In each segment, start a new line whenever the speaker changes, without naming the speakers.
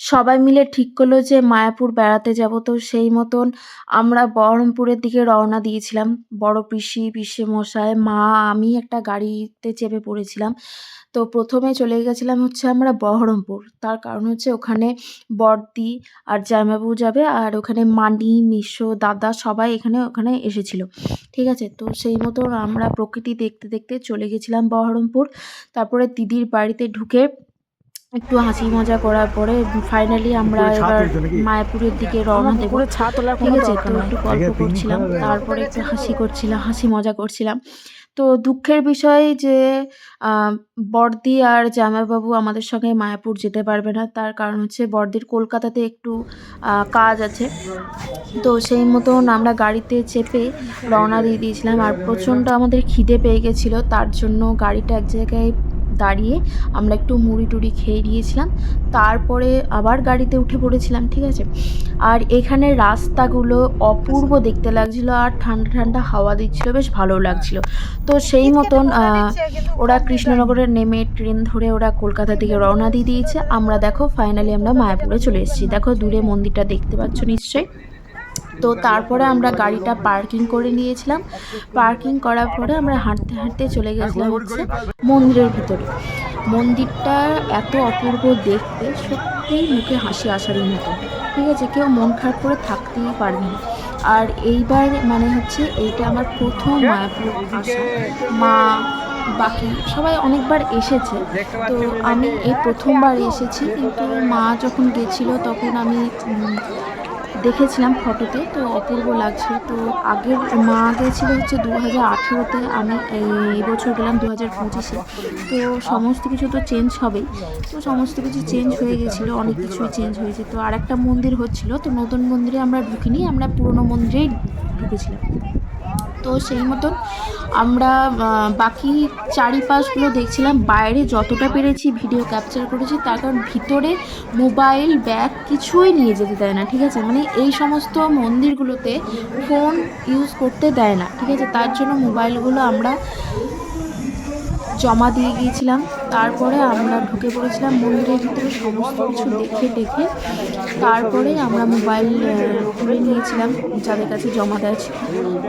সবাই মিলে ঠিক করল যে মায়াপুর বেড়াতে যাব। তো সেই মতন আমরা বহরমপুরের দিকে রওনা দিয়েছিলাম। বড় পিসি পিসে মশাই মা, আমি একটা গাড়িতে চেপে পড়েছিলাম। তো প্রথমে চলে গেছিলাম হচ্ছে আমরা বহরমপুর। তার কারণ হচ্ছে ওখানে বড়দি আর জামাইবাবু যাবে আর ওখানে মানি, মিশো, দাদা সবাই এখানে, ওখানে এসেছিল। ঠিক আছে? তো সেই মতন আমরা প্রকৃতি দেখতে দেখতে চলে গেছিলাম বহরমপুর। তারপরে দিদির বাড়িতে ঢুকে একটু হাসি মজা করার পরে ফাইনালি আমরা এবার মায়াপুরের দিকে রওনা দেবো। ঠিক আছে তো একটু গল্প করছিলাম তারপরে একটু হাসি করছিলাম হাসি মজা করছিলাম। তো দুঃখের বিষয় যে বড়দি আর জামাইবাবু আমাদের সঙ্গে মায়াপুর যেতে পারবে না। তার কারণ হচ্ছে বড়দির কলকাতাতে একটু কাজ আছে। তো সেই মতন আমরা গাড়িতে চেপে রওনা দিয়ে দিয়েছিলাম। আর প্রচণ্ড আমাদের খিদে পেয়ে গেছিল তার জন্য গাড়িটা এক জায়গায় দাঁড়িয়ে আমরা একটু মুড়ি টুড়ি খেয়ে নিয়েছিলাম। তারপরে আবার গাড়িতে উঠে পড়েছিলাম ঠিক আছে? আর এখানে রাস্তাগুলো অপূর্ব দেখতে লাগছিল আর ঠান্ডা ঠান্ডা হাওয়া দিচ্ছিল বেশ ভালো লাগছিল। তো সেই মতন আহ, ওরা কৃষ্ণনগরে নেমে ট্রেন ধরে ওরা কলকাতা থেকে রওনা দিয়ে দিয়েছে। আমরা দেখো ফাইনালি আমরা মায়াপুরে চলে এসেছি। দেখো দূরে মন্দিরটা দেখতে পাচ্ছ নিশ্চয়ই। তো তারপরে আমরা গাড়িটা পার্কিং করে নিয়েছিলাম। পার্কিং করার পরে আমরা হাঁটতে হাঁটতে চলে গেছিলাম হচ্ছে মন্দিরের ভিতরে। মন্দিরটা এত অপূর্ব দেখতে, সত্যিই মুখে হাসি আসারই মতো। ঠিক আছে, কেউ মন খারাপ করে থাকতেই পারবে আর এইবার মানে হচ্ছে এইটা আমার প্রথম মায়াপুর আসা। মা, বাকি সবাই অনেকবার এসেছে। তো আমি এই প্রথমবার এসেছি, কিন্তু মা যখন গেছিল তখন আমি দেখেছিলাম ফটোতে, তো অপূর্ব লাগছে। তো আগের মা গেছিল হচ্ছে দু হাজার আঠেরোতে, আমি এই বছর গেলাম দু হাজার পঁচিশে। তো সমস্ত কিছু তো চেঞ্জ হবেই। তো সমস্ত কিছু চেঞ্জ হয়ে গেছিল, অনেক কিছুই চেঞ্জ হয়েছে। তো আর একটা মন্দির হচ্ছিল, তো নতুন মন্দিরে আমরা ঢুকিনি, আমরা পুরনো মন্দিরেই ঢুকেছিলাম। তো সেই মতন আমরা বাকি চারিপাশগুলো দেখছিলাম। বাইরে যতটা পেরেছি ভিডিও ক্যাপচার করেছি, তার কারণ ভিতরে মোবাইল ব্যাগ কিছুই নিয়ে যেতে দেয় না, ঠিক আছে? মানে এই সমস্ত মন্দিরগুলোতে ফোন ইউজ করতে দেয় না, ঠিক আছে? তার জন্য মোবাইলগুলো আমরা জমা দিয়ে গিয়েছিলাম। তারপরে আমরা ঢুকে পড়েছিলাম মন্দিরের ভিতরে সমস্ত কিছু দেখে দেখে। তারপরে আমরা মোবাইল তুলে নিয়েছিলাম যাদের কাছে জমা ছিল।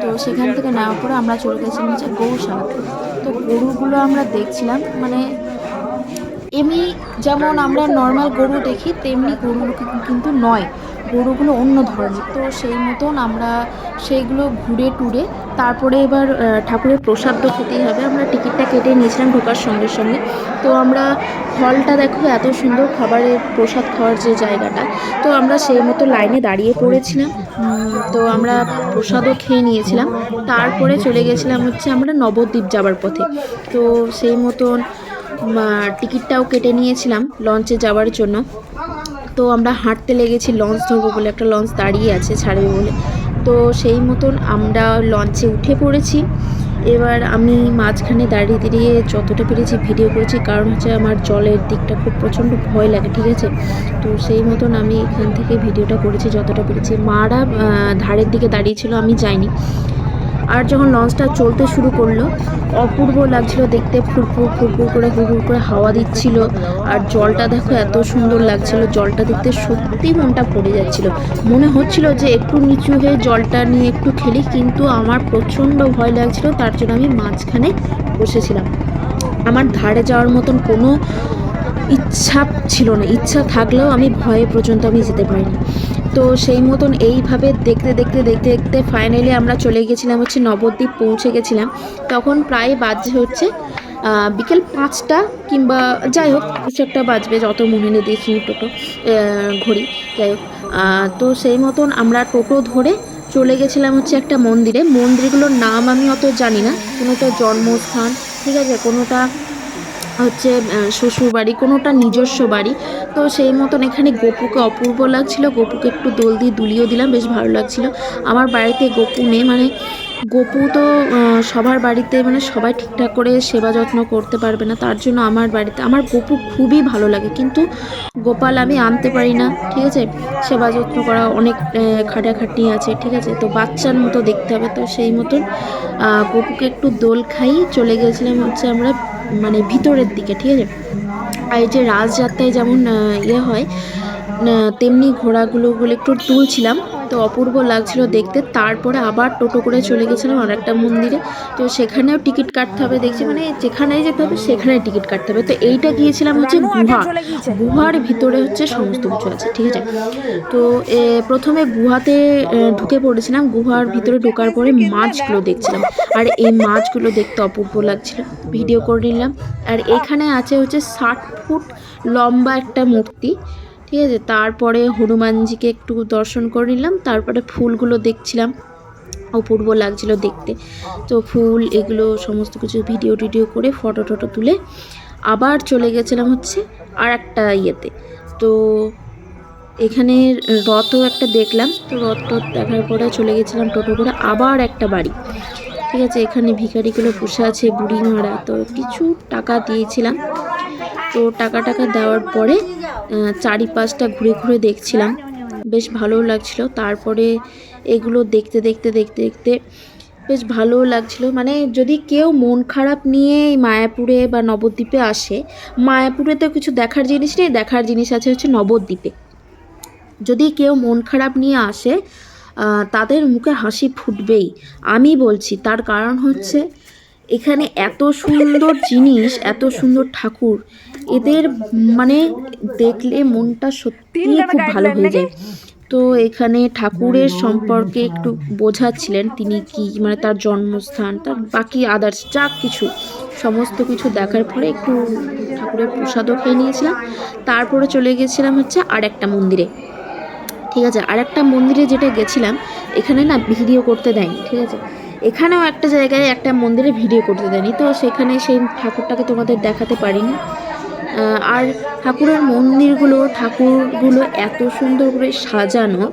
তো সেখান থেকে নেওয়ার পরে আমরা চলে গেছিলাম হচ্ছে গৌশালাতে তো গরুগুলো আমরা দেখছিলাম মানে এমনি যেমন আমরা নর্মাল গরু দেখি, তেমনি কি- কিন্তু নয়। গরুগুলো অন্য ধরনের। তো সেই মতন আমরা সেইগুলো ঘুরে টুরে তারপরে এবার ঠাকুরের প্রসাদ তো খেতেই হবে। আমরা টিকিটটা কেটে নিয়েছিলাম ঢোকার সঙ্গে সঙ্গে। তো আমরা হলটা দেখো এত সুন্দর খাবারের প্রসাদ খাওয়ার যে জায়গাটা। তো আমরা সেই মতো লাইনে দাঁড়িয়ে পড়েছিলাম। তো আমরা প্রসাদও খেয়ে নিয়েছিলাম। তারপরে চলে গেছিলাম হচ্ছে আমরা নবদ্বীপ যাবার পথে। তো সেই মতন টিকিটটাও কেটে নিয়েছিলাম লঞ্চে যাওয়ার জন্য। তো আমরা হাঁটতে লেগেছি লঞ্চ ধরবো বলে একটা লঞ্চ দাঁড়িয়ে আছে, ছাড়বে বলে। তো সেই মতন আমরা লঞ্চে উঠে পড়েছি। এবার আমি মাঝখানে দাঁড়িয়ে দাঁড়িয়ে যতটা পেরেছি ভিডিও করেছি, কারণ হচ্ছে আমার জলের দিকটা খুব প্রচণ্ড ভয় লাগে, ঠিক আছে? তো সেই মতন আমি এখান থেকে ভিডিওটা করেছি যতটা পেরেছি। মারা ধারের দিকে দাঁড়িয়েছিল, আমি যাইনি। আর যখন লঞ্চটা চলতে শুরু করল, অপূর্ব লাগছিল দেখতে, ফুরফুর ফুরফুর করে হুড় করে হাওয়া দিচ্ছিল। আর জলটা দেখো এত সুন্দর লাগছিল, জলটা দেখতে সত্যি মনটা পড়ে যাচ্ছিল। মনে হচ্ছিল যে একটু নিচু হয়ে জলটা নিয়ে একটু খেলি, কিন্তু আমার প্রচণ্ড ভয় লাগছিল, তার জন্য আমি মাঝখানে বসেছিলাম। আমার ধারে যাওয়ার মতন কোনো ইচ্ছা ছিল না, ইচ্ছা থাকলেও আমি ভয়ে পর্যন্ত আমি যেতে পারিনি। তো সেই মতন এইভাবে দেখতে দেখতে দেখতে দেখতে ফাইনালি আমরা চলে গেছিলাম, হচ্ছে নবদ্বীপ পৌঁছে গেছিলাম। তখন প্রায় বাজছে হচ্ছে বিকেল পাঁচটা কিংবা যাই হোক, কিছু একটা বাজবে, যত মনে নেই দেখি টোটো ঘড়ি, যাই হোক। তো সেই মতন আমরা টোটো ধরে চলে গেছিলাম হচ্ছে একটা মন্দিরে। মন্দিরগুলোর নাম আমি অত জানি না, কোনোটা জন্মস্থান, ঠিক আছে? কোনোটা হচ্ছে শ্বশুর বাড়ি কোনোটা নিজস্ব বাড়ি। তো সেই মতন এখানে গপুকে অপূর্ব লাগছিল। গপুকে একটু দোল দিয়ে দুলিয়েও দিলাম, বেশ ভালো লাগছিল। আমার বাড়িতে গপু নেই মানে গপু তো সবার বাড়িতে মানে সবাই ঠিকঠাক করে সেবা যত্ন করতে পারবে না, তার জন্য আমার বাড়িতে, আমার গপু খুবই ভালো লাগে। কিন্তু গোপাল আমি আনতে পারি না, ঠিক আছে? সেবা যত্ন করা অনেক খাটাখাটনি আছে, ঠিক আছে? তো বাচ্চার মতো দেখতে হবে। তো সেই মতন গপুকে একটু দোল খাই চলে গেছিলাম হচ্ছে আমরা মানে ভিতরের দিকে, ঠিক আছে? আর এই যে রাজযাত্রায় যেমন ইয়ে হয় তেমনি ঘোড়াগুলোগুলো একটু তুলছিলাম। তো অপূর্ব লাগছিল দেখতে। তারপরে আবার টোটো করে চলে গেছিলাম আর একটা মন্দিরে। তো সেখানেও টিকিট কাটতে হবে দেখছি। মানে যেখানেই যেতে হবে সেখানে টিকিট কাটতে হবে। তো এইটা গিয়েছিলাম হচ্ছে গুহা। গুহার ভিতরে হচ্ছে সমস্ত কিছু আছে ঠিক আছে? তো এ, প্রথমে গুহাতে ঢুকে পড়েছিলাম। গুহার ভিতরে ঢোকার পরে মাছগুলো দেখছিলাম। আর এই মাছগুলো দেখতে অপূর্ব লাগছিল। ভিডিও করে নিলাম। আর এখানে আছে হচ্ছে ষাট ফুট লম্বা একটা মূর্তি। ঠিক আছে তারপরে হনুমানজিকে একটু দর্শন করে নিলাম। তারপরে ফুলগুলো দেখছিলাম। অপূর্ব লাগছিল দেখতে। তো ফুল, এগুলো সমস্ত কিছু ভিডিও টিডিও করে ফটো টটো তুলে আবার চলে গেছিলাম হচ্ছে আর একটা ইয়েতে। তো এখানে রথও একটা দেখলাম। তো রথ টথ দেখার পরে চলে গেছিলাম টোটো করে আবার একটা বাড়ি। ঠিক আছে, এখানে ভিখারিগুলো বসে আছে বুড়ি মারা তো কিছু টাকা দিয়েছিলাম। তো টাকা টাকা দেওয়ার পরে চারিপাশটা ঘুরে ঘুরে দেখছিলাম। বেশ ভালোও লাগছিল। তারপরে এগুলো দেখতে দেখতে দেখতে দেখতে বেশ ভালোও লাগছিল। মানে যদি কেউ মন খারাপ নিয়ে মায়াপুরে বা নবদ্বীপে আসে, মায়াপুরে তো কিছু দেখার জিনিস নেই, দেখার জিনিস আছে হচ্ছে নবদ্বীপে। যদি কেউ মন খারাপ নিয়ে আসে তাদের মুখে হাসি ফুটবেই। আমি বলছি, তার কারণ হচ্ছে এখানে এত সুন্দর জিনিস, এত সুন্দর ঠাকুর এদের মানে দেখলে মনটা সত্যিই খুব ভালো হয়ে যায়। তো এখানে ঠাকুরের সম্পর্কে একটু বোঝাচ্ছিলেন তিনি কি মানে তার জন্মস্থান তার বাকি আদার্স যা কিছু সমস্ত কিছু দেখার পরে একটু ঠাকুরের প্রসাদও খেয়ে নিয়েছিলাম। তারপরে চলে গেছিলাম হচ্ছে আর একটা মন্দিরে। ঠিক আছে আর একটা মন্দিরে যেটা গেছিলাম এখানে না ভিডিও করতে দেয়নি ঠিক আছে? এখানেও একটা জায়গায় একটা মন্দিরে ভিডিও করতে দেয়নি তো সেখানে সেই ঠাকুরটাকে তোমাদের দেখাতে পারিনি। আর ঠাকুরের মন্দিরগুলো, ঠাকুরগুলো এত সুন্দর করে সাজানো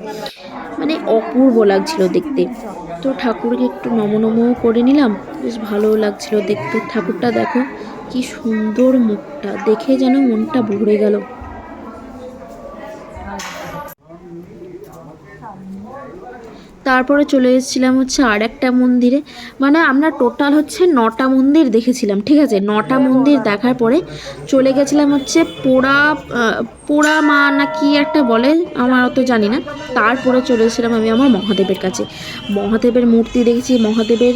মানে অপূর্ব লাগছিল দেখতে। তো ঠাকুরকে একটু নমনমও করে নিলাম, বেশ ভালো লাগছিল দেখতে। ঠাকুরটা দেখো, কি সুন্দর মুখটা, দেখে যেন মনটা ভরে গেল। তারপরে চলে এসেছিলাম হচ্ছে আর একটা মন্দিরে। মানে আমরা টোটাল হচ্ছে নটা মন্দির দেখেছিলাম ঠিক আছে? নটা মন্দির দেখার পরে চলে গেছিলাম হচ্ছে পোড়া পোড়া মা না কি একটা বলে আমার অত জানি না। তারপরে চলে এসেছিলাম আমি আমার মহাদেবের কাছে। মহাদেবের মূর্তি দেখেছি মহাদেবের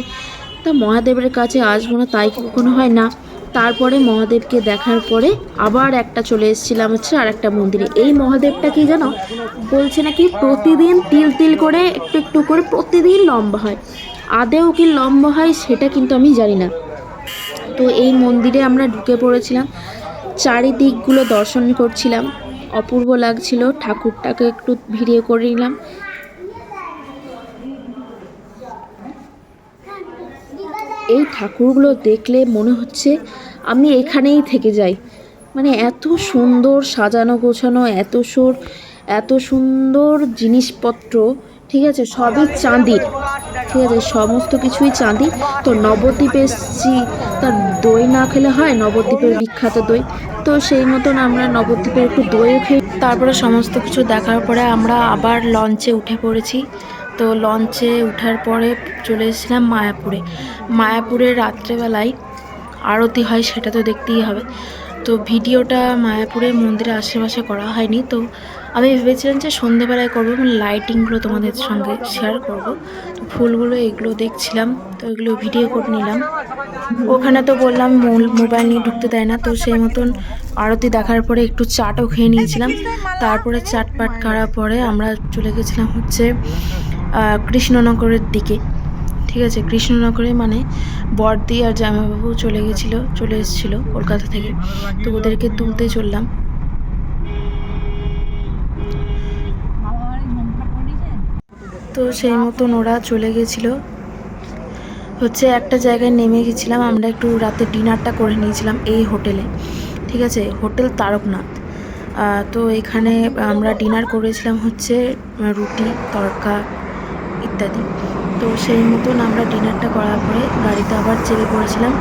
তা মহাদেবের কাছে আসব না তাই কখনো হয় না। তারপরে মহাদেবকে দেখার পরে আবার একটা চলে এসেছিলাম হচ্ছে আর একটা মন্দিরে। এই মহাদেবটা কি জানো? বলছে নাকি প্রতিদিন তিল তিল করে একটু একটু করে প্রতিদিন লম্বা হয়। আদেও কি লম্বা হয় সেটা কিন্তু আমি জানি না। তো এই মন্দিরে আমরা ঢুকে পড়েছিলাম। চারিদিকগুলো দর্শন করছিলাম। অপূর্ব লাগছিল। ঠাকুরটাকে একটু ভিডিও করে নিলাম। এই ঠাকুরগুলো দেখলে মনে হচ্ছে আমি এখানেই থেকে যাই। মানে এত সুন্দর সাজানো গোছানো, এত সুর, এত সুন্দর জিনিসপত্র, ঠিক আছে? সবই চাঁদির ঠিক আছে? সমস্ত কিছুই চাঁদি। তো নবদ্বীপে এসেছি, তার দই না খেলে হয়? নবদ্বীপের বিখ্যাত দই। তো সেই মতন আমরা নবদ্বীপের একটু দইও খেয়ে, তারপরে সমস্ত কিছু দেখার পরে আমরা আবার লঞ্চে উঠে পড়েছি। তো লঞ্চে ওঠার পরে চলে এসেছিলাম মায়াপুরে। মায়াপুরে রাত্রেবেলায় আরতি হয়, সেটা তো দেখতেই হবে। তো ভিডিওটা মায়াপুরে মন্দিরের আশেপাশে করা হয়নি। তো আমি ভেবেছিলাম যে সন্ধেবেলায় করব মানে লাইটিংগুলো তোমাদের সঙ্গে শেয়ার করব। তো ফুলগুলো এগুলো দেখছিলাম, তো এগুলো ভিডিও করে নিলাম। ওখানে তো বললাম মোবাইল নিয়ে ঢুকতে দেয় না, তো সেই মতন আরতি দেখার পরে একটু চাটও খেয়ে নিয়েছিলাম। তারপরে চাট পাট করার পরে আমরা চলে গেছিলাম হচ্ছে কৃষ্ণনগরের দিকে। ঠিক আছে, কৃষ্ণনগরে মানে বর্দি আর জামাইবাবু চলে গেছিল, চলে এসেছিল কলকাতা থেকে। তো ওদেরকে তুলতে চললাম। তো সেই মতন ওরা চলে গেছিল। হচ্ছে একটা জায়গায় নেমে গেছিলাম, আমরা একটু রাতে ডিনারটা করে নিয়েছিলাম এই হোটেলে। ঠিক আছে, হোটেল তারকনাথ। তো এখানে আমরা ডিনার করেছিলাম হচ্ছে রুটি তড়কা ইত্যাদি তো সেই মতন আমরা ডিনারটা করার পরে গাড়িতে আবার চেপে পড়েছিলাম।